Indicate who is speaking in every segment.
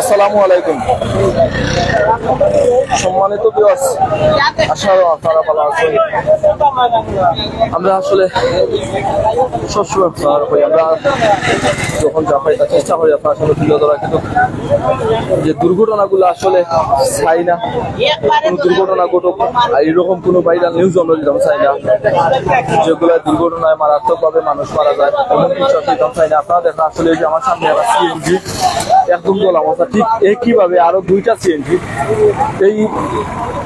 Speaker 1: আসসালামু আলাইকুম। সম্মানিত আশা আপনারা ভালো আছেন। আমরা আসলে সবসময় হই আমরা যখন যা পাই তার চেষ্টা আপনার সাথে তুলে ধরা কিন্তু যে দুর্ঘটনাগুলো আসলে চাই না, কোনো দুর্ঘটনা ঘটুক, আর এরকম কোনো ভাইরাল নিউজ আমরা চাই না, যেগুলো দুর্ঘটনায় মারাত্মকভাবে মানুষ মারা যায়, এমন কিছু চাই না, আপনারা দেখা আসলে যে আমার সামনে একদম গোল অবস্থা ঠিক একইভাবে আরও দুইটা সিএনজি এই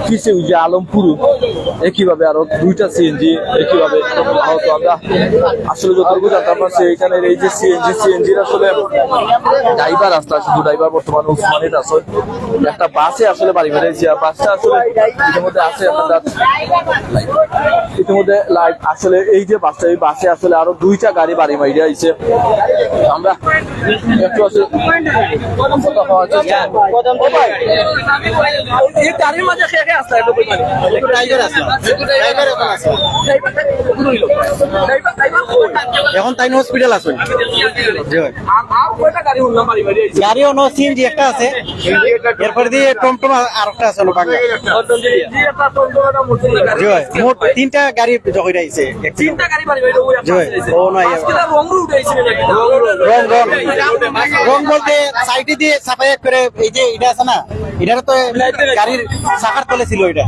Speaker 1: কিসে যে আলমপুর, একইভাবে আরও দুইটা সিএনজি একইভাবে আহত। আমরা আসলে যতটুকু জানতাম পারছি এখানে এই যে সিএনজি সিএনজির আসলে ড্রাইভার আসলে শুধু ড্রাইভার বর্তমানে উসমানিত আছে একটা বাসে আসলে বাড়ি বেড়েছি আর বাসটা আসলে ইতিমধ্যে আছে আপনার ইতিমধ্যে লাইভ। আসলে এই যে বাসটা, এই বাসে আসলে আরও দুইটা গাড়ি বাড়ি মাইরে আইছে। আমরা একটু আসলে হওয়ার চেষ্টা এই গাড়ির মাঝে খেয়ে খেয়ে?
Speaker 2: এখন তাই হসপিটাল আছেন
Speaker 1: কয়টা গাড়ি উঠলাম বাড়ি মাইরে আইছে?
Speaker 2: গাড়িও নো সিএনজি একটা আছে এরপর দিয়ে টমটম আর একটা আছে। মোট তিনটা গাড়ি জখই আইছে
Speaker 1: তিনটা গাড়ি বাড়ি মাইরে ওই একটা
Speaker 2: জি ভাই।
Speaker 1: আইছে।
Speaker 2: ও নাই।
Speaker 1: বাসগুলা রঙও উঠে আইছে নাকি?
Speaker 2: রং রং রং বলতে সাইডে দিয়ে সাফাই করে এই যে এটা আছে না এটার তো গাড়ির চাকার তলে ছিল এটা।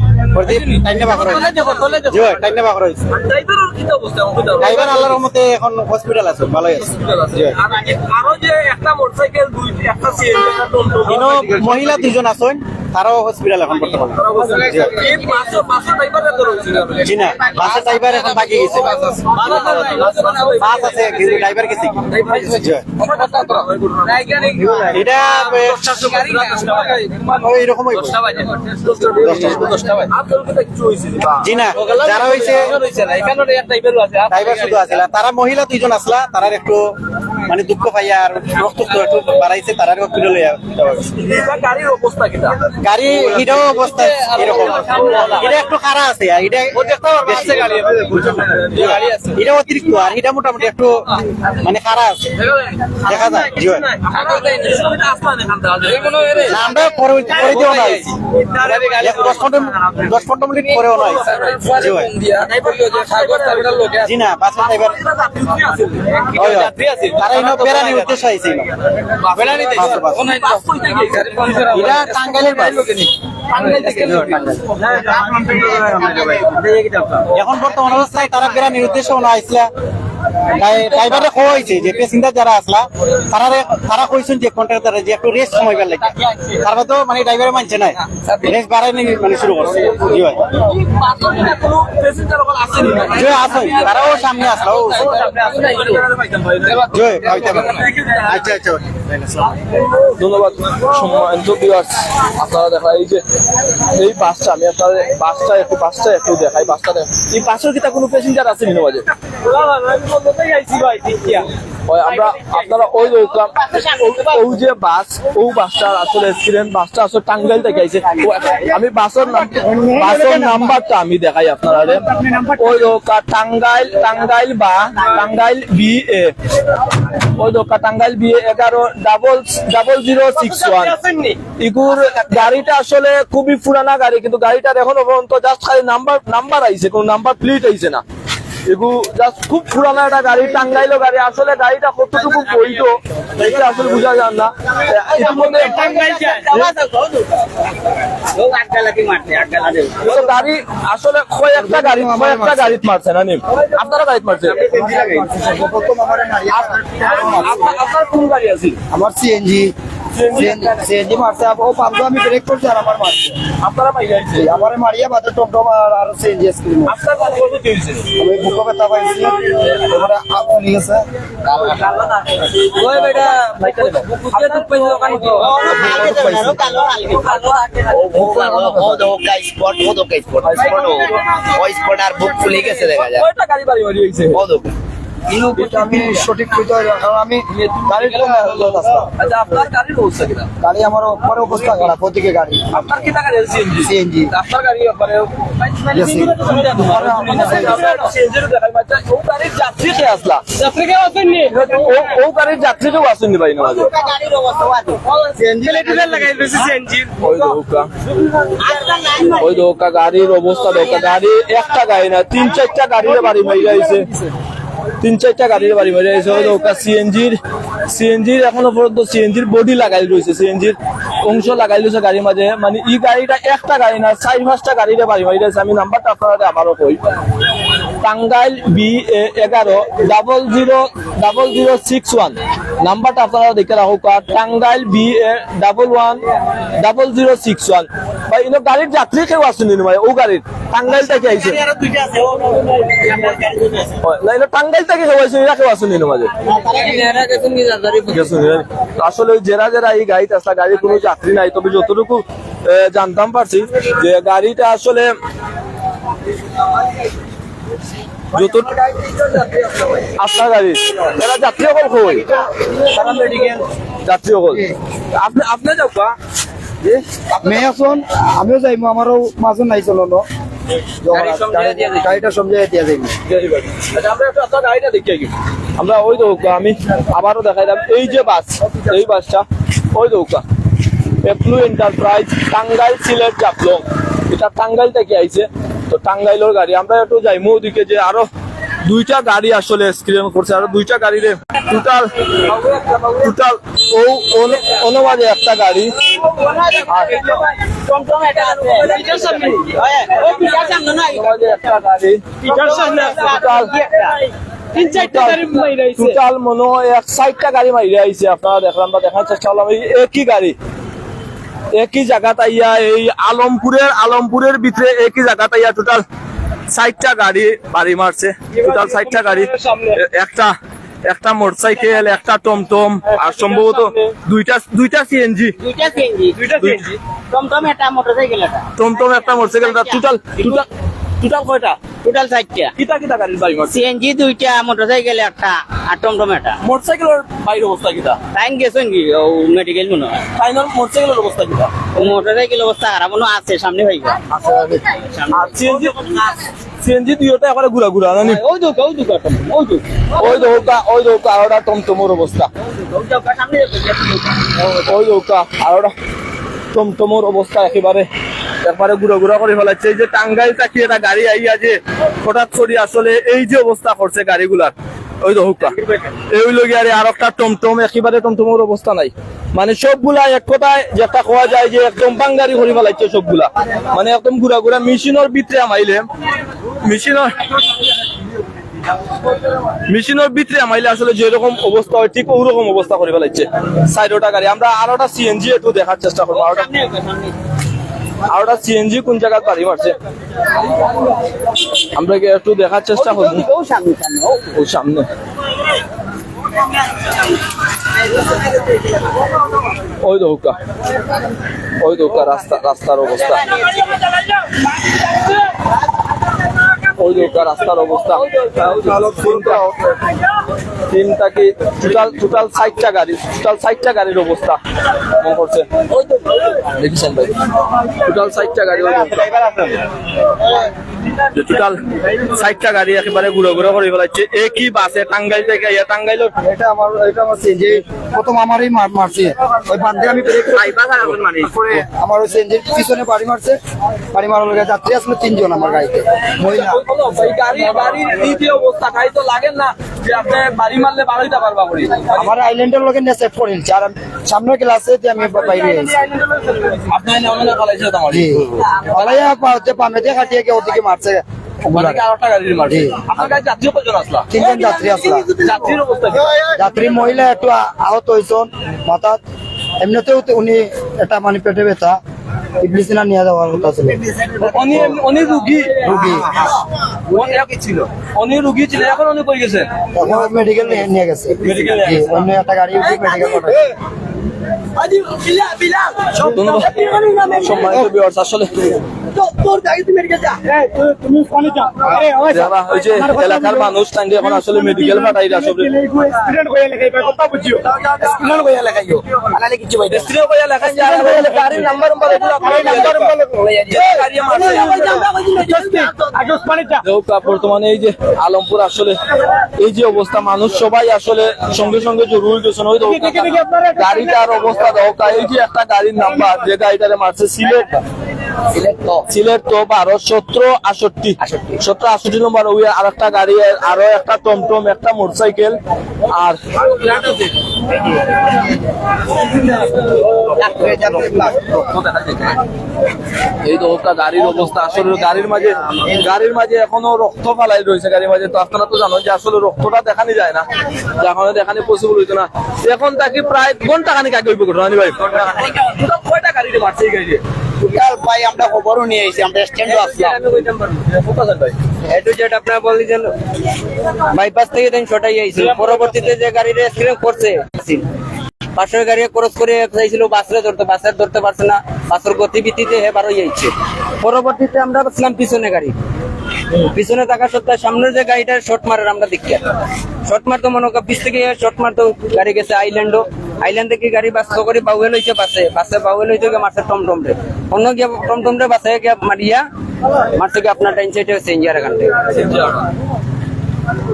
Speaker 2: ড্রাইভার আল্লাহর রহমতে এখন হসপিটাল আছে ভালোই মহিলা দুজন আছেন তারাও হসপিটাল এখন বর্তমানে। জি
Speaker 1: না
Speaker 2: বাসের ড্রাইভার এখন বাকি গেছে বাস আছে। ড্রাইভার গেছে। এটা ওই। জি না যারা হয়েছে ড্রাইভার শুধু আছিল তারা মহিলা দুইজন আসলা তারা একটু মানে দুঃখ পাইয়া আর রক্ত একটু বাড়াইছে তারার হসপিটাল
Speaker 1: গাড়ির অবস্থা কিটা?
Speaker 2: গাড়ি এটাও অবস্থা এরকম। এটা একটু খারা আছে আর এটা এটা অতিরিক্ত আর এটা মোটামুটি একটু মানে খারা আছে। দেখা যায় জি আমরা পরে পরে দিও না দশ পনেরো দশ পনেরো মিনিট পরেও নয় জি ভাই জি না বাস। তারা ইনো বেড়ানি উদ্দেশ্য আইছে ইনো। বাস, বাস। এটা টাঙ্গাইলের বাস। এখন বর্তমান অবস্থায় তারা বেড়ানির উদ্দেশ্য মনে আইসলা ড্রাইভারে কো হয়েছে যে প্যাসেঞ্জার যারা আসলা তারা তারা কইছেন যে কন্ট্রাক্টরে যে একটু রেস্ট সময় পেলে লাগে তার বাদেও মানে ড্রাইভারে মানছে নাই। রেস্ট বাড়াই নি মানে শুরু করছে। জি ভাই। জয় আসুন তারাও সামনে আসলো। ও, জি ভাই, আচ্ছা আচ্ছা।
Speaker 1: ধন্যবাদ সম্মানিত আপনারা দেখা এই যে এই বাসটা আমি আপনাদের বাসটা একটু বাসটা একটু দেখাই বাসটা এই বাসের কি তা কোনো প্যাসেঞ্জার আছে নিনো ও- আসলে টাঙ্গাইল আমি নাম নাম্বারটা আমি দেখাই টাঙ্গাইল টাঙ্গাইল বা Tangail B A. Tangail B A এগারো double double zero six one ইগুর গাড়িটা আসলে খুবই পুরানা গাড়ি কিন্তু গাড়িটার এখনও পর্যন্ত জাস্ট খালি নাম্বার নাম্বার আইছে কোনো নাম্বার প্লেট আইছে না। এগু জাস্ট খুব পুরানা একটা গাড়ি টাঙ্গাইলো গাড়ি। আসলে গাড়িটা কতটুকু বইতো এটা আসলে বোঝা যান না। ইতিমধ্যে গাড়ি আসলে কয়েকটা গাড়ি কয়েকটা গাড়িত মারছে না নিম? আপনারা গাড়িত মারছে? আপনার- আপনার কোন গাড়ি আছে?
Speaker 3: আমার সিএনজি সিএনজি মারছে ও পাবলো আমি ব্রেক করছি আর আমার মারছে
Speaker 1: আপনারা পাই যাইছে
Speaker 3: মারিয়া বাদে টমটম আর আর সিএনজি স্ক্রিন
Speaker 1: আপনার কত কত দিয়েছে
Speaker 3: আমি বুকো ব্যথা পাইছি ফুলি গেছে
Speaker 1: ওই বেটা বুকুতে তো পয়সা দোকান তো
Speaker 4: স্পট আর বুক ফুলে গেছে দেখা যায়
Speaker 1: গাড়ি বাড়ি
Speaker 3: এটা আমি সঠিক কারণ আমি গাড়ির
Speaker 1: আচ্ছা আপনার গাড়ির অবস্থা কিনা
Speaker 3: গাড়ি আমার পরে অবস্থা খারাপ ওদিকে গাড়ি।
Speaker 1: আপনার কিনা গাড়ি সিএনজি
Speaker 3: সিএনজি
Speaker 1: আপনার গাড়ি ব্যাপারে
Speaker 3: Yes, sir.
Speaker 1: ও গাড়ির অবস্থা দৌকা গাড়ি একটা গাড়ি না তিন চারটা গাড়ির বাড়ি আইছে। তিন চারটা গাড়ির বাড়ি বাড়ি ওই সিএনজির সিএনজির এখনও পর্যন্ত সিএনজির বডি লাগাই রয়েছে সিএনজির অংশ লাগাই রয়েছে গাড়ির মাঝে। মানে ই গাড়িটা একটা গাড়ি না চার পাঁচটা গাড়ির বাড়ি আইছে আমি নাম্বারটা আপনারা আবারও কই। টাঙ্গাইল বি এ এগারো double zero double zero six one নাম্বারটা আপনারা দেখে রাখুক Tangail B A double one double zero six one ভাই ইনো গাড়ির যাত্রী কেউ আসেনি ভাই? ও গাড়ির। টাঙ্গাইল থেকে আইছে? হয়, না টাঙ্গাইল থেকে কেউ আইছে এরা কেউ আসেনি মাঝে আসলে জেরা জেরা এই গাড়িতে আসলে গাড়ির কোনো যাত্রী নাই তবে যতটুকু জানতাম পারছি যে গাড়িটা আসলে যত আপনার গাড়ি? এরা যাত্রী অকল কই? যাত্রী অকল আপনি আপনি যাবা
Speaker 3: মেয়ে আসুন আমিও যাইমু আমারও মাজুন নাই চলো ন গাড়িটা সমঝাই দিয়া যাইমু
Speaker 1: আচ্ছা, আমরা একটু গাড়িটা দেখিয়ে কি আমরা ওই দৌকা আমি আবারও দেখাইলাম। এই যে বাস এই বাসটা ওই দৌকা এপ্লু এন্টারপ্রাইজ টাঙ্গাইল সিলেট চাপলং এটা টাঙ্গাইল থেকে আইছে। তো টাঙ্গাইলের গাড়ি আমরা একটু যাইমু ওদিকে যে আরও দুইটা গাড়ি আসলে স্ক্রিন করছে আরও দুইটা গাড়িরে টোটাল টোটাল ও অনু- অনুমানে একটা গাড়ি। টোটাল টোটাল মনে হয় এক সাইডটা গাড়ি মাইরে আইছে আপনারা দেখলাম বা দেখার চেষ্টা করলাম এই একই গাড়ি। একই জায়গাত আইয়া এই আলমপুরের আলমপুরের ভিতরে একই জায়গাত আইয়া টোটাল সাইডটা গাড়ি বাড়ি মারছে। টোটাল সাইডটা গাড়ি। একটা একটা মোটরসাইকেল একটা টমটম আর সম্ভবত দুইটা দুইটা সিএনজি
Speaker 2: দুইটা সিএনজি দুইটা সিএনজি টমটম একটা মোটরসাইকেল একটা।
Speaker 1: টমটম একটা মোটরসাইকেল টোটাল টোটাল টোটাল কয়টা?
Speaker 2: টোটাল চারটা।
Speaker 1: কিতা কিতা গাড়ির বাড়ি
Speaker 2: সিএনজি দুইটা মোটরসাইকেল একটা আর টমটম একটা
Speaker 1: মোটরসাইকেলের বাইরের অবস্থা কিতা?
Speaker 2: টাইম গেছেন কি ও মেডিকেল মনে হয়
Speaker 1: ফাইনাল মোটরসাইকেলের অবস্থা কিতা?
Speaker 2: ও মোটরসাইকেল অবস্থা খারাপ মনে আছে সামনে হয়ে গেল।
Speaker 1: আর সিএনজি সিএনজি দুইটা একবারে ঘুরা ঘুরা জানি
Speaker 2: ওই দুঃখ ওই দুঃখ ওই দুঃখ
Speaker 1: ওই দৌকা ওই দৌকা আর ওটা টমটমর অবস্থা
Speaker 2: ওই
Speaker 1: দৌকা আর ওটা টমটমর অবস্থা একেবারে একবারে ঘুরা ঘুরা করে ফেলাচ্ছে। এই যে টাঙ্গাইল তাকি একটা গাড়ি আইয়া যে হঠাৎ করে আসলে এই যে অবস্থা করছে গাড়িগুলার, ওই দৌকা এই লগে আরে আর একটা টমটম, একেবারে টমটমর অবস্থা নাই। মানে সবগুলা এক কথায় যেটা কোয়া যায় যে একদম বাঙ্গারি করে ফেলাইছে সবগুলা। মানে একদম ঘুরা ঘুরা মেশিনের ভিতরে আমাইলে মেশিনের মেশিনের ভিতরে আমাইলে আসলে যেরকম অবস্থা হয়, ঠিক ওরকম অবস্থা করে ফেলাইছে সাইডটা গাড়ি। আমরা আরোটা সিএনজি একটু দেখার চেষ্টা করব, আরোটা আরোটা সিএনজি কোন জায়গায় বাড়ি মারছে আমরা কি একটু দেখার চেষ্টা করব?
Speaker 2: ও সামনে সামনে ও।
Speaker 1: ও সামনে। ওই দৌকা ওই দৌকা রাস্তা রাস্তার অবস্থা। ওই দৌকা রাস্তার অবস্থা। তিনটা কি টোটাল টোটাল ষাটটা গাড়ি টোটাল ষাটটা গাড়ির অবস্থা? মনে করছে। দেখেছেন ভাই। টোটাল ষাটটা গাড়ি টোটাল ষাটটা গাড়ি একেবারে ঘুরে ঘুরে করে ফেলাচ্ছে। একই বাসে? টাঙ্গাইল থেকে ইয়া টাঙ্গাইলের?
Speaker 3: এটা আমার এটা আমার প্রথম আমারই মার মারছে। ওই বাদ আমি ব্রেক আমার ওই পিছনে বাড়ি মারছে। বাড়ি মারার লগে যাত্রী আসলে তিনজন আমার গাড়িতে। মহিলা।
Speaker 1: গাড়ি গাড়ির এই যে অবস্থা? গাড়ি তো লাগে না যে আপনি বাড়ি মারলে বাড়াইতে পারবা করি।
Speaker 3: আমার আইল্যান্ডের লগে নেসে করেছি আর আমি সামনের ক্লাসে আমি বাইরে আইছি
Speaker 1: আপনি অনেক ফলাইছে তোমার।
Speaker 3: জি। পালাইয়া পাতে পামে দিয়ে কাটিয়ে গিয়ে ওদিকে মারছে।
Speaker 1: আপনার যাত্রী কজন আসলা?
Speaker 3: তিনজন যাত্রী আসলা।
Speaker 1: যাত্রীর অবস্থা কি?
Speaker 3: যাত্রী মহিলা একটু আহত হয়েছেন মাথাত এমনিতেও তো উনি এটা মানে পেটে ব্যথা ইবলিসিনা নিয়ে যাওয়ার কথা ছিল
Speaker 1: উনি উনি রুগী
Speaker 3: রুগী
Speaker 1: উনি ছিল উনি রুগী ছিল এখন উনি কই গেছে
Speaker 3: এখন মেডিকেল নিয়ে গেছে
Speaker 1: মেডিকেল।
Speaker 3: অন্য একটা গাড়ি উঠে মেডিকেল পাঠায়
Speaker 1: ধন্যবাদ সম্মানিত আসলে যারা ওই যে এলাকার মানুষ তাই এখন আসলে মেডিকেল পাঠাই আসলে বর্তমানে এই যে আলমপুর আসলে এই যে অবস্থা মানুষ সবাই আসলে সঙ্গে সঙ্গে যে জরুরি গেছেন হয়তো গাড়িটার অবস্থা হোক এই যে একটা গাড়ির নাম্বার যে গাড়িটারে মারছে সিলেট সিলেট তো। বারো সতেরো আষট্টি। সতেরো আষট্টি নম্বর ওই আর একটা গাড়ি আরও একটা টমটম একটা মোটরসাইকেল আর এই তো গাড়ির অবস্থা। আসলে গাড়ির মাঝে গাড়ির মাঝে এখনও রক্ত ফালাই রয়েছে গাড়ির মাঝে। তো আপনারা তো জানো যে আসলে রক্তটা দেখানি যায় না। এখনও দেখানি পসিবল হইতো না। এখন তাকে প্রায় ঘণ্টা খানিক আগে ঘটনা ভাই? কয়টা গাড়ি মারছে এই গাড়ি
Speaker 5: আমরা খবরও নিয়ে এসেছি আমরা স্ট্যান্ডও আসলাম।
Speaker 1: ভাই
Speaker 4: জেড আপনার বলছেন বাইপাস থেকে দেন ছটাই আইছি। পরবর্তীতে যে গাড়ির অ্যাক্সিডেন্ট করছে পাশের গাড়ি ক্রস করে চাইছিল বাসরে ধরতে বাসের ধরতে পারছে না। বাসের গতিবিধিতে হে বারো যাইছে পরবর্তীতে আমরা পিছনে গাড়ি। পিছনে থাকা সত্ত্বেও সামনের যে গাড়িটা শর্ট মারার আমরা দেখি শর্ট মারতো মনে কর পিছ থেকে শর্ট মারতো গাড়ি গেছে আইল্যান্ডও আইল্যান্ড থেকে গাড়ি বাস করে বাউয়েল হয়েছে বাসে। বাসে বাউয়েল হয়েছে গিয়ে মারছে টমটম রে অন্য গিয়ে টমটম রে বাসে গিয়ে মারিয়া মারছে গিয়ে আপনার টাইম সাইডে সেঞ্জিয়ার এখান থেকে।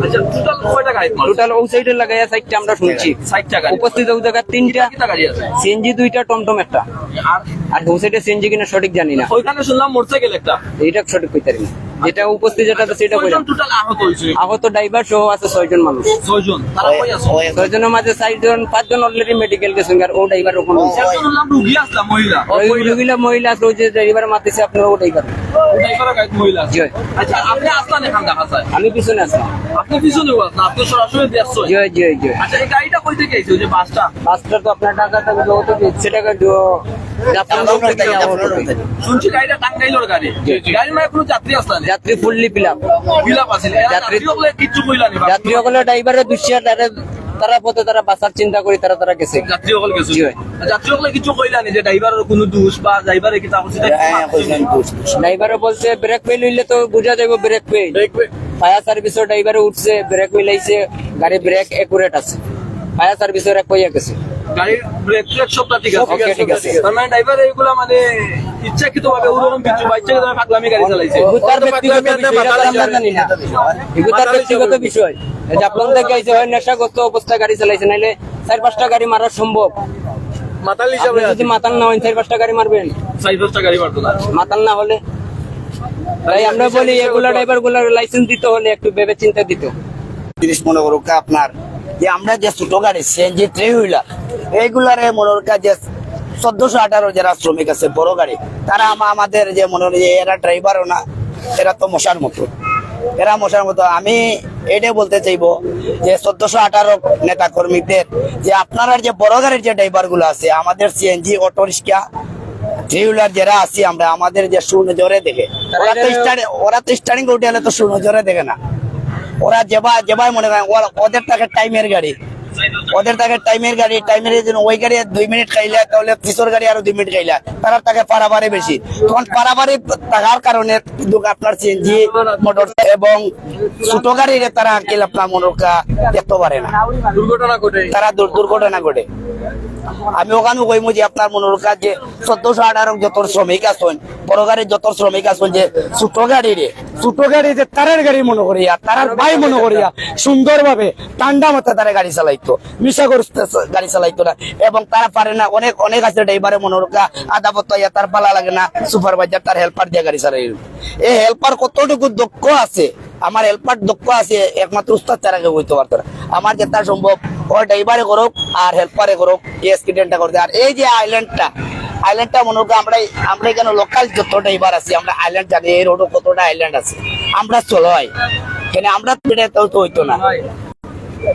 Speaker 1: আচ্ছা টোটাল কয়টা গাড়ি মারছে
Speaker 4: টোটাল ও সাইডে লাগাইয়া সাইডটা আমরা শুনছি। উপস্থিত ও জায়গা তিনটা।
Speaker 1: কিটা গাড়ি
Speaker 4: সিএনজি দুইটা টমটম একটা।
Speaker 1: আর?
Speaker 4: আর ও সাইডে সিএনজি কিনা সঠিক জানি না।
Speaker 1: ওইখানে শুনলাম মোটরসাইকেল একটা।
Speaker 4: এইটা সঠিক কইতারি না। যেটা উপস্থিত যেটা আছে সেটা কইলাম
Speaker 1: টোটাল আহত হয়েছে?
Speaker 4: আহত ড্রাইভার সহ আছে ছয়জন মানুষ।
Speaker 1: ছয়জন। তারা কই আছে?
Speaker 4: ছয়জনের মাঝে চারজন পাঁচজন অলরেডি মেডিকেল গেছেন আর ও ড্রাইভার ওখানে
Speaker 1: একজন শুনলাম রুগী মহিলা?
Speaker 4: ওই রুগীলা মহিলা আছে ওই যে ড্রাইভার মাতিছে আপনারা ও ড্রাইভার
Speaker 1: ড্রাইভারের গাড়ি মহিলা আছে।
Speaker 4: জি।
Speaker 1: আচ্ছা আপনি আসলেন এখান দেখা যায়
Speaker 4: আমি পিছনে আসলাম
Speaker 1: আপনি পিছনে আসলেন আপনি সরাসরি দেখছেন
Speaker 4: জি জি জি।
Speaker 1: আচ্ছা এই গাড়িটা কই থেকে এসেছে ওই যে বাসটা?
Speaker 4: বাসটা তো আপনার টাকা টাকা যত সেটা জাপান থেকে আমার
Speaker 1: শুনছি গাড়িটা টাঙ্গাইলোর গাড়ি। গাড়ির মানে কোনো যাত্রী আসলেন
Speaker 4: যাত্রী ফুললি পিলাপ
Speaker 1: আছিল
Speaker 4: যাত্রী-
Speaker 1: কইলা নি
Speaker 4: সকলে ড্রাইভারের দুশ্চিয়া তারা পথে তারা বাঁচার চিন্তা করি তারা তারা গেছে।
Speaker 1: যাত্রী হল গেছে যাত্রী হলে কিছু কইলা নি যে ড্রাইভারের কোনো দোষ বা ড্রাইভারে কি তা হচ্ছে
Speaker 4: ড্রাইভারে বলছে ব্রেক ফেল হইলে তো বুঝা যাবে ব্রেক ফেল ফায়ার সার্ভিসের ড্রাইভারে উঠছে ব্রেক মিলাইছে গাড়ি ব্রেক একুরেট আছে। ফায়ার সার্ভিসের এক কইয়া গেছে।
Speaker 1: গাড়ির ব্রেক সবটা ঠিক আছে।
Speaker 4: Okay, ঠিক আছে।
Speaker 1: তার মানে ড্রাইভার এইগুলা মানে ইচ্ছাকৃত ভাবে ওরকম কিছু ভাবে পাগলামি গাড়ি চালাইছে।
Speaker 4: তার ব্যক্তিগত বিষয়, জানি না। এগুলো তার ব্যক্তিগত বিষয়। এই যে আপনার আইছে হয় নেশাগ্রস্ত অবস্থায় গাড়ি চালাইছে নাইলে চার পাঁচটা গাড়ি মারা সম্ভব।
Speaker 1: মাতাল
Speaker 4: আপনি যদি মাতাল না হয় চার পাঁচটা গাড়ি মারবেন।
Speaker 1: সাইফারটা গাড়ি মারতো না।
Speaker 4: মাতাল না হলে। তাই আমরা বলি এগুলা ড্রাইভারগুলার লাইসেন্স দিতে হলে একটু ভেবে চিন্তা দিত।
Speaker 5: জিনিস মনে করুক আপনার যে আমরা যে ছোট গাড়ি সিএনজি থ্রি হুইলার এইগুলারে মনে করুক যে চোদ্দশো আঠারো যারা শ্রমিক আছে বড় গাড়ি তারা আমাদের যে মনে হয় যে এরা ড্রাইভারও না এরা তো মশার মতো। এরা মশার মতো। আমি এটাই বলতে চাইব যে চোদ্দশো আঠারো নেতা কর্মীদের যে আপনারা যে বড় গাড়ির যে ড্রাইভারগুলো আছে আমাদের CNG auto rickshaw three wheeler যারা আছি আমরা আমাদের যে সুনজরে দেখে ওরা তো স্টার্ট ওরা তো স্টার্টিং উঠে তো সুনজরে দেখে না। ওরা যেবা যেবাই মনে করেন ওরা ওদের টাকা টাইমের গাড়ি। ওদের টাকা টাইমের গাড়ি টাইমের জন্য ওই গাড়ি দুই মিনিট খাইলে তাহলে কিশোর গাড়ি আরও দুই মিনিট খাইলে তারা তাকে পারাবারে বেশি। তখন পারাবারে থাকার কারণে আপনার সিএনজি মোটর এবং ছোট গাড়িরে তারা আঙ্কিল আপনার মনোরকা দেখতে পারে না।
Speaker 1: দুর্ঘটনা ঘটে।
Speaker 5: তারা দুর- দুর্ঘটনা ঘটে। আমি ওখানে কইমু যে আপনার মনোরকা যে চোদ্দশো আঠারো যত শ্রমিক আছেন, বড় গাড়ির যত শ্রমিক আছেন যে ছোট গাড়ি রে ছোট গাড়ি যে তারের গাড়ি মনে করিয়া, তারার ভাই মনে করিয়া সুন্দর ভাবে ঠান্ডা মাথা তারা গাড়ি চালাইতো, মিশা করতে গাড়ি চালাইতো না। এবং তারা পারে না, অনেক অনেক আছে ড্রাইভারে মনে মনোরকা আধা পত্তা তার পালা লাগে না, সুপারভাইজার তার হেল্পার দিয়ে গাড়ি চালাই এই হেল্পার কতটুকু দক্ষ আছে আমার হেল্পার দক্ষ আছে, একমাত্র উস্তাদ চারাকে হইতে পারতো না। আমার যেটা সম্ভব, ও ড্রাইভারে করুক আর হেল্পারে করুক, এই অ্যাক্সিডেন্টটা করতে। আর এই যে আইল্যান্ডটা আইল্যান্ডটা মনে করো আমরা আমরা এখানে লোকাল যত ড্রাইভার আছি, আমরা আইল্যান্ড জানি, এই রোডও কতটা আইল্যান্ড আছে। আমরা চলো হয় কেন আমরা তো হইতো না।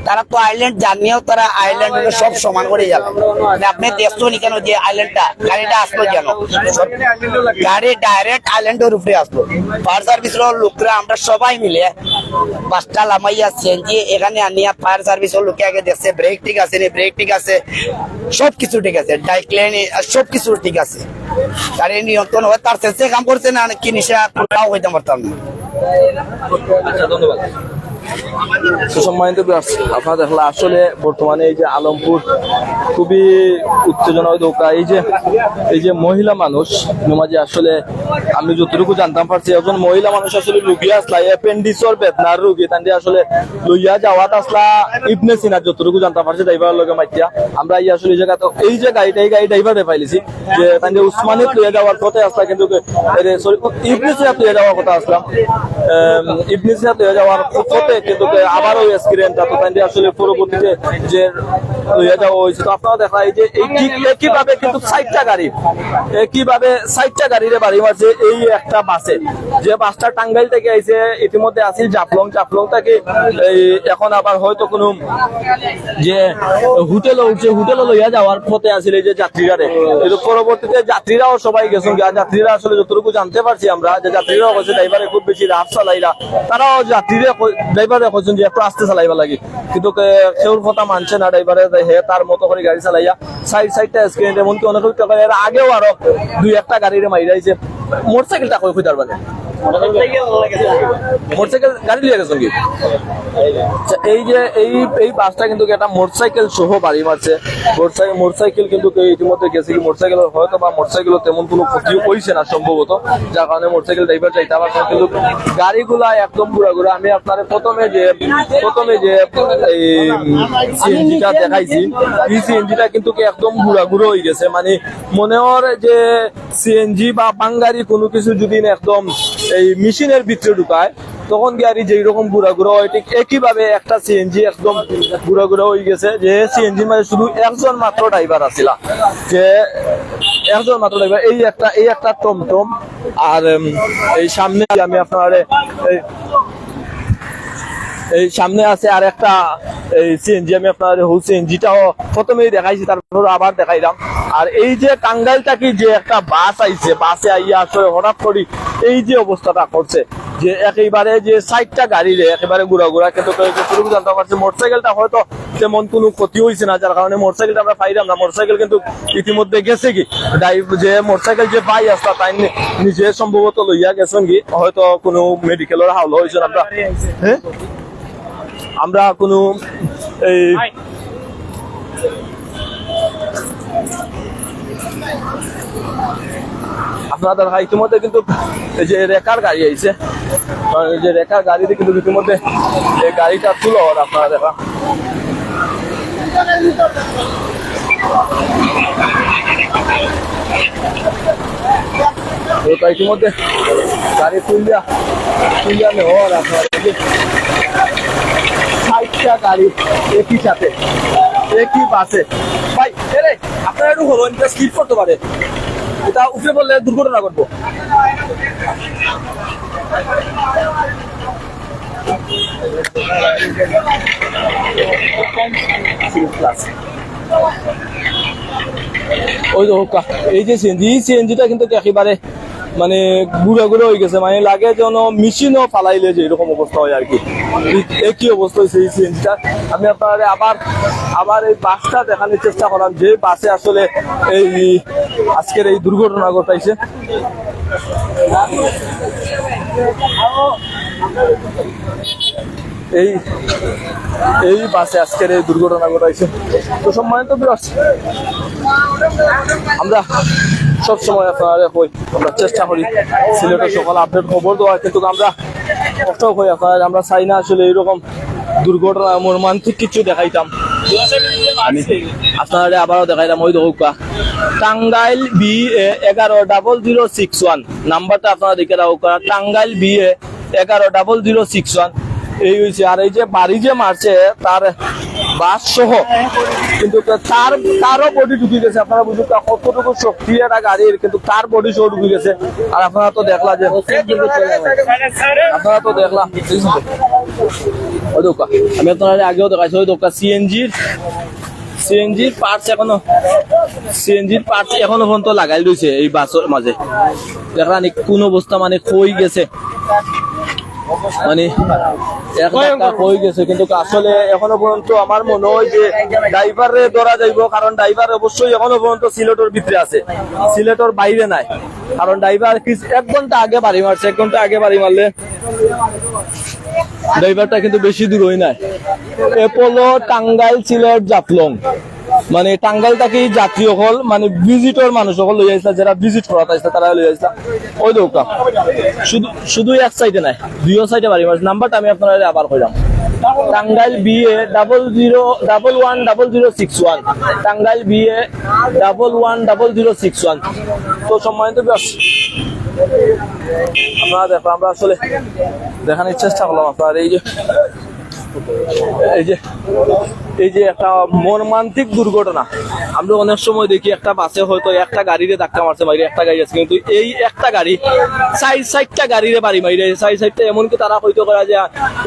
Speaker 5: তারা তো আইল্যান্ড জানিয়েও তারা আইল্যান্ড সব সমান করে যাবে। মানে আপনি দেখছ নি কেন যে আইল্যান্ডটা গাড়িটা আসলো কেন? গাড়ি ডাইরেক্ট আইল্যান্ডের উপরে আসলো। ফায়ার সার্ভিসের লোকরা, আমরা সবাই মিলে বাসটা লামাইয়া সিএনজি এখানে আনিয়া ফায়ার সার্ভিসের লোকে আগে দেখছে ব্রেক ঠিক আছে নি? ব্রেক ঠিক আছে। সব কিছু ঠিক আছে। ডাইক্লেন সব কিছু ঠিক আছে। গাড়ি নিয়ন্ত্রণ হয়, তার শেষে কাম করছে না কি নিশা কোথাও হইতে পারতাম না।
Speaker 1: আচ্ছা ধন্যবাদ। সুসম্মানিত আপনারা আসলে বর্তমানে এই যে আলমপুর খুবই উত্তেজনা দৌকা এই যে এই যে মহিলা মানুষ, নমাজে আসলে আমি যতটুকু জানতাম পারছি, একজন মহিলা মানুষ আসলে রুগী আসলা অ্যাপেন্ডিসর বেদনার রুগী, তান্ডে আসলে লইয়া যাওয়াত আসলা ইবনে সিনার যতটুকু জানতাম পারছি ড্রাইভারের লগে মাইতিয়া আমরা এই আসলে এই জায়গা তো এই যে গাড়িটা, এই গাড়ি ড্রাইভারে পাইলিছি, যে তান্ডে উসমানিত লইয়া যাওয়ার পথে আসলা, কিন্তু সরি ইবনে সিনাত লইয়া যাওয়ার কথা আসলাম। ইবনে সিনাত লইয়া যাওয়ার পথে কিন্তু আবারও এক্সপিরিয়েন্স তো তান্ডে আসলে পরবর্তীতে যে লইয়া যাওয়া হয়েছে, তো কিন্তু টাঙ্গাইল থেকে ইতিমধ্যে আসিল জাফলং। জাফলং থেকে এখন আবার হয়তো যে হোটেল উঠছে, হোটেলে লইয়া যাওয়ার পথে আসিল যে যাত্রীরা পরবর্তীতে যাত্রীরাও সবাই গেছেন যাত্রীরা আসলে যতটুকু জানতে পারছি আমরা, যে যাত্রীরাও কইছে, ড্রাইভারে খুব বেশি রাফ চালাইরা। তারাও যাত্রীরা ড্রাইভারে কইছেন যে, একটু আস্তে চালাইবা লাগে। কিন্তু কেউর কথা মানছে না ড্রাইভারে হে তার মতো করে গাড়ি চালাইয়া সাইড সাইডটা স্ক্রিন এমনকি অনেক এর আগেও আরও দুই একটা গাড়িরে মাইরাইছে মোটরসাইকেলটা কই খুঁজার মানে মোটরসাইকেল গাড়ি গেছেন কি? আচ্ছা, এই যে এই এই বাসটা কিন্তু একটা মোটরসাইকেল সহ বাড়ি মারছে? মোটরসাইকেল মোটরসাইকেল কিন্তু ইতিমধ্যে গেছে কি? মোটরসাইকেল হয়তো বা তেমন কোনো ক্ষতি হয়েছে না সম্ভবত। যার কারণে মোটরসাইকেল ড্রাইভার চাইতে কিন্তু গাড়িগুলা একদম আমি আপনার প্রথমে যে প্রথমে যে এই সিএনজিটা দেখাইছি এই সিএনজিটা কিন্তু একদম ঘুরা হয়ে গেছে। মানে মনে হয় যে সিএনজি বা বাঙ্গারি কোনো কিছু যদি একদম এই মেশিনের ভিতরে ঢুকায়, তখন গাড়ি যেই রকম বুড়া গুড়া হয়, ঠিক একইভাবে একটা সিএনজি একদম বুড়া গুড়া হয়ে গেছে, যে সিএনজি মানে শুধু একজন মাত্র ড্রাইভার আছিল। যে একজন মাত্র ড্রাইভার এই একটা এই একটা টমটম, আর এই সামনে আমি আপনার এই সামনে আছে আর একটা এই সিএনজি আমি আপনার সিএনজিটাও প্রথমেই দেখাইছি তারপর আবার দেখাইলাম। আর এই যে টাঙ্গাইলটা কি যে একটা বাস আইছে, বাসে আইয়া আসলে হঠাৎ করি এই যে অবস্থাটা করছে, যে একেবারে যে সাইডটা গাড়ি রে, একেবারে ঘুরা ঘুরা, কিন্তু শুরু জানতে পারছি, মোটরসাইকেলটা হয়তো তেমন কোনো ক্ষতি হয়েছে না, যার কারণে মোটরসাইকেলটা আমরা পাইলাম না। মোটরসাইকেল কিন্তু ইতিমধ্যে গেছে কি যে মোটরসাইকেল যে পাই আসলা তাই নিজে সম্ভবত লইয়া গেছেন কি, হয়তো কোনো মেডিকেলের হাওল হয়েছে আমরা হ্যাঁ? আমরা কোনো এই আপনাদের হ্যাঁ, ইতিমধ্যে কিন্তু এই যে রেকার গাড়ি আইছে এই যে রেকার গাড়িতে কিন্তু ইতিমধ্যে এই গাড়িটা তুলো আপনারা দেখা তো তাই ইতিমধ্যে গাড়ি তুলিয়া তুলিয়া নেওয়ার আপনারা ষাটটা গাড়ি একই সাথে, একই বাসে। ভাই এরে একটু হলো এটা স্কিপ করতে পারে। এটা পড়লে দুর্ঘটনা ওই তো এই যে সিএনজি সিএনজিটা কিন্তু একেবারে মানে গুঁড়া গুঁড়ো হয়ে গেছে। মানে লাগে যেন মেশিনও ফালাইলে যে এরকম অবস্থা হয় আর কি। একই অবস্থা হয়েছে এই সিএনজিটা আমি আপনার আবার আবার এই বাসটা দেখানোর চেষ্টা করলাম। যে বাসে আসলে এই আজকের এই দুর্ঘটনা ঘটাইছে। এই এই বাসে আজকের এই দুর্ঘটনা ঘটাইছে। তো সম্মানিত আমরা সব সময় আপনারা কই আমরা চেষ্টা করি সিলেটের সকল আপডেট খবর দেওয়ার কিন্তু আমরা কষ্ট করি আপনারা আমরা চাই না আসলে এইরকম দুর্ঘটনা মর্মান্তিক কিছু দেখাইতাম। আমি আপনারা আবারও দেখাইলাম ওই দৌকা টাঙ্গাইল বি এ এগারো ডাবল জিরো সিক্স ওয়ান নাম্বারটা আপনারা দেখে রাখো টাঙ্গাইল বি এ এগারো ডাবল জিরো সিক্স ওয়ান এই হয়েছে আর এই যে বাড়ি যে মারছে তার বাস সহ কিন্তু তার, তারও বডি ঢুকে গেছে। আপনারা বুঝুন কতটুকু শক্তি একটা গাড়ির, কিন্তু তার বডি সহ ঢুকে গেছে। আর আপনারা তো দেখলা যে আপনারা তো দেখলাম ওই দোকা। আমি আপনারা আগেও দেখাইছি, ওই দোকা সিএনজির সিএনজির পার্টস এখনও সিএনজির পার্টস এখনও পর্যন্ত লাগাই রয়েছে এই বাসের মাঝে। দেখলাম কোন অবস্থা মানে খই গেছে। মানে এক ধাক্কা হয়ে গেছে কিন্তু আসলে এখনও পর্যন্ত আমার মনে হয় যে ড্রাইভারে ধরা যাইব কারণ ড্রাইভার অবশ্যই এখনও পর্যন্ত সিলেটের ভিতরে আছে। সিলেটের বাইরে নাই। কারণ ড্রাইভার এক ঘণ্টা আগে বাড়ি মারছে এক ঘণ্টা আগে বাড়ি মারলে ড্রাইভারটা কিন্তু বেশি দূর হই নাই। এপোলো টাঙ্গাইল সিলেট জাফলং। মানে টাঙ্গাইল থেকে যাত্রী সকল মানে ভিজিটর মানুষ সকল লই আসলা যারা ভিজিট করা তাইছে তারা লই আসলা ওই দৌকা শুধু শুধু এক সাইডে নাই, দুইও সাইডে বাড়ি মারছে। নাম্বারটা আমি আপনারা আবার কইলাম। Tangail B A double zero double one double zero six one Tangail B A double one double zero six one তো সম্মানিত আপনারা দেখো, আমরা আসলে দেখানোর চেষ্টা করলাম আপনার, এই যে এই যে এই যে একটা মর্মান্তিক দুর্ঘটনা। আমরা অনেক সময় দেখি একটা বাসে হয়তো একটা গাড়িতে ধাক্কা মারছে, বাইরে একটা গাড়ি আছে, কিন্তু এই একটা গাড়ি সাইড সাইডটা গাড়িতে বাড়ি মাইরে সাইড সাইডটা এমনকি তারা হয়তো করা যে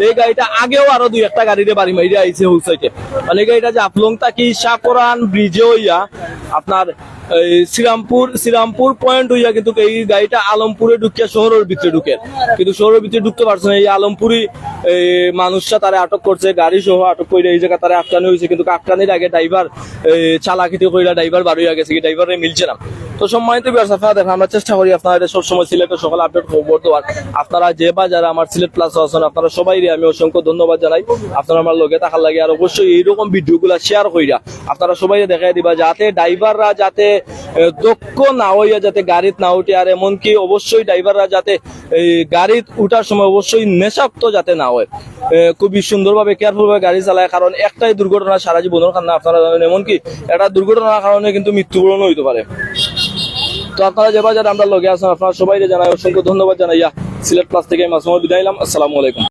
Speaker 1: এই গাড়িটা আগেও আরও দুই একটা গাড়িতে বাড়ি মাইরে আইছে হুসাইকে মানে গাড়িটা যে আপলং তাকি সাপরান ব্রিজে হইয়া আপনার এই শ্রীরামপুর শ্রীরামপুর পয়েন্ট হইয়া কিন্তু এই গাড়িটা আলমপুরে ঢুকিয়া শহরের ভিতরে ঢুকে। কিন্তু শহরের ভিতরে ঢুকতে পারছে না। এই আলমপুরি, এই মানুষরা তারা আটক করছে গাড়ি সহ আটক করে এই জায়গা তারা আটকানো হয়েছে কিন্তু আটকানির আগে ড্রাইভার চালাকিতে কইরা ড্রাইভার বাড়ি গেছে। কি ড্রাইভারে মিলছে না। তো সম্মানিত আমরা চেষ্টা করি আপনাদের সবসময় সিলেটের সকল আপডেট খবর দেওয়ার আপনারা যে বা যারা আমার সিলেট প্লাস আছেন, আপনারা সবাই আমি অসংখ্য ধন্যবাদ জানাই। আপনারা আমার লগে থাকার লাগে আর অবশ্যই এইরকম ভিডিওগুলো শেয়ার কইরা আপনারা সবাই দেখাই দিবা, যাতে ড্রাইভাররা যাতে দক্ষ না হইয়া যাতে গাড়িত না উঠে, আর এমনকি অবশ্যই ড্রাইভাররা যাতে, এই, গাড়িত উঠার সময় অবশ্যই নেশাক্ত যাতে না হয়। খুবই সুন্দরভাবে কেয়ারফুল ভাবে গাড়ি চালায়, কারণ একটাই দুর্ঘটনা সারা জীবনের কারণে আপনারা জানেন, এমনকি একটা দুর্ঘটনার কারণে কিন্তু মৃত্যুবরণ হইতে পারে। তো আপনারা আমরা লগে আছেন, আপনারা সবাই জানাই অসংখ্য ধন্যবাদ জানাইয়া সিলেট প্লাস থেকে মাসময় বিদায় আসসালামু আলাইকুম।